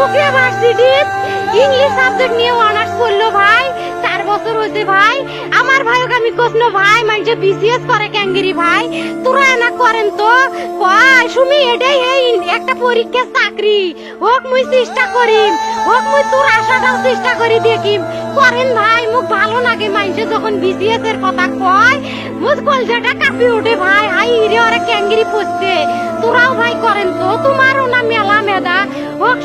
ভাই varsity English subject নিয়ে honours করল ভাই, চার বছর হয়েছে ভাই। আমার ভাইকে আমি কখনো ভাই মানে বিসিএস করে ক্যাঙ্গিরি ভাই। তোরা না করেন তো। কয় সুমি, এটাই এই একটা পরীক্ষা চাকরি। হোক মুই চেষ্টা করিম, হোক মুই তোর আশাটাও চেষ্টা করি দেখিম। করেন ভাই, মুখ ভালো লাগে মাইনসে যখন বিসিএস এর কথা কয়। মুখ কলজাটা কাঁপি ওঠে ভাই। হাই রে ওরা ক্যাঙ্গিরি পড়ছে। তোরাও ভাই করেন তো